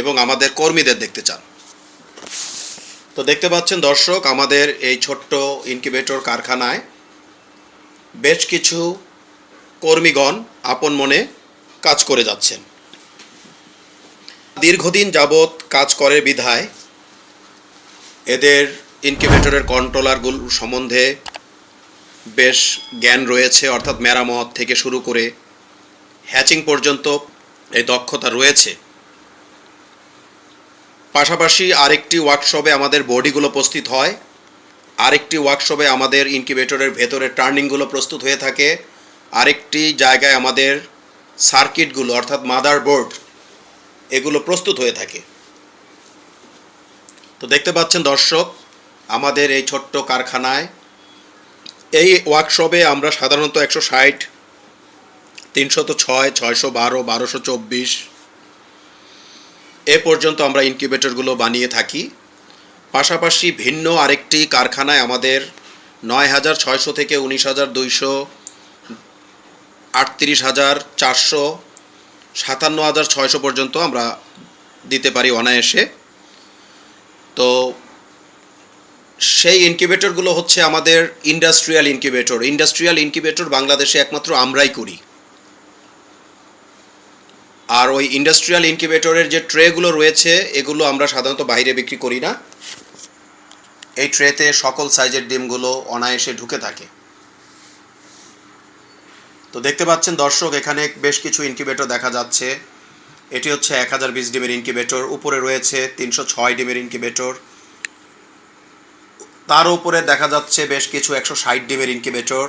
এবং আমাদের কর্মীদের দেখতে চান। তো দেখতে পাচ্ছেন দর্শক, আমাদের এই ছোট্ট ইনকিউবেটর কারখানায় বেশ কিছু কর্মীগণ আপন মনে কাজ করে যাচ্ছেন। দীর্ঘদিন যাবৎ কাজ করে বিধায় এদের ইনকিউবেটরের কন্ট্রোলারগুলো সম্বন্ধে বেশ জ্ঞান রয়েছে, অর্থাৎ মেরামত থেকে শুরু করে হ্যাচিং পর্যন্ত এই দক্ষতা রয়েছে। পাশাপাশি আরেকটি ওয়ার্কশপে আমাদের বডিগুলো প্রস্তুত হয়। আরেকটি ওয়ার্কশপে আমাদের ইনকিউবেটরের ভেতরে টার্নিংগুলো প্রস্তুত হয়ে থাকে। আরেকটি জায়গায় আমাদের সার্কিটগুলো অর্থাৎ মাদার বোর্ড এগুলো প্রস্তুত হয়ে থাকে। তো দেখতে পাচ্ছেন দর্শক, আমাদের এই ছোট্ট কারখানায় এই ওয়ার্কশপে আমরা সাধারণত একশো ষাট, তিনশত ছয়, ছয়শো বারো, বারোশো চব্বিশ এ পর্যন্ত আমরা ইনকিউবেটরগুলো বানিয়ে থাকি। পাশাপাশি ভিন্ন আরেকটি কারখানায় আমাদের নয় হাজার ছয়শো থেকে উনিশ হাজার দুইশো, আটত্রিশ হাজার চারশো, সাতান্ন হাজার ছয়শো পর্যন্ত আমরা দিতে পারি অনায়াসে। তো সেই ইনকিউবেটরগুলো হচ্ছে আমাদের ইন্ডাস্ট্রিয়াল ইনকিউবেটর। ইন্ডাস্ট্রিয়াল ইনকিউবেটর বাংলাদেশে একমাত্র আমরাই করি। আর ওই ইন্ডাস্ট্রিয়াল ইনকিউবেটরের যে ট্রেগুলো রয়েছে, এগুলো আমরা সাধারণত বাইরে বিক্রি করি না। এই ট্রেতে সকল সাইজের ডিমগুলো অনায়াসে ঢুকে থাকে। তো দেখতে পাচ্ছেন দর্শক, এখানে বেশ কিছু ইনকিউবেটর দেখা যাচ্ছে। এটি হচ্ছে এক হাজার বিশ ডিমের ইনকিউবেটর উপরে রয়েছে তিনশো ছয় ডিমের ইনকিউবেটর তার উপরে দেখা যাচ্ছে বেশ কিছু একশো ষাট ডিমের ইনকিউবেটর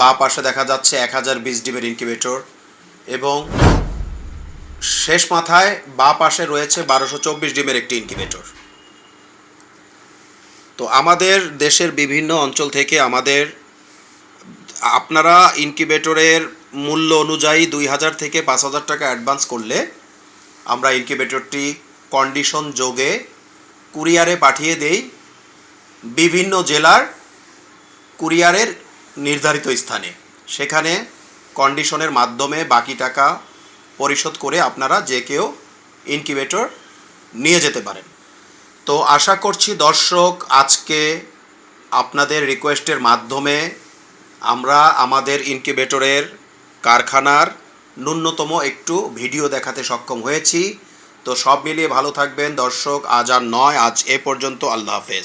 বা পাশে দেখা যাচ্ছে এক হাজার বিশ ডিমের ইনকিউবেটর এবং শেষ মাথায় বা পাশে রয়েছে বারোশো চব্বিশ ডিমের একটি ইনকিউবেটর তো আমাদের দেশের বিভিন্ন অঞ্চল থেকে আমাদের, আপনারা ইনকিউবেটরের মূল্য অনুযায়ী দুই হাজার থেকে পাঁচ হাজার টাকা অ্যাডভান্স করলে আমরা ইনকিউবেটরটি কন্ডিশন যোগে কুরিয়ারে পাঠিয়ে দেই বিভিন্ন জেলার কুরিয়ারের নির্ধারিত স্থানে। সেখানে কন্ডিশনের মাধ্যমে বাকি টাকা পরিশোধ করে আপনারা যে কেউ ইনকিউবেটর নিয়ে যেতে পারেন। তো আশা করছি দর্শক, আজকে আপনাদের রিকোয়েস্টের মাধ্যমে আমরা আমাদের ইনকিউবেটরের কারখানার ন্যূনতম একটু ভিডিও দেখাতে সক্ষম হয়েছি। তো সব মিলিয়ে ভালো থাকবেন দর্শক, আজ আর নয়, আজ এ পর্যন্ত, আল্লাহ হাফেজ।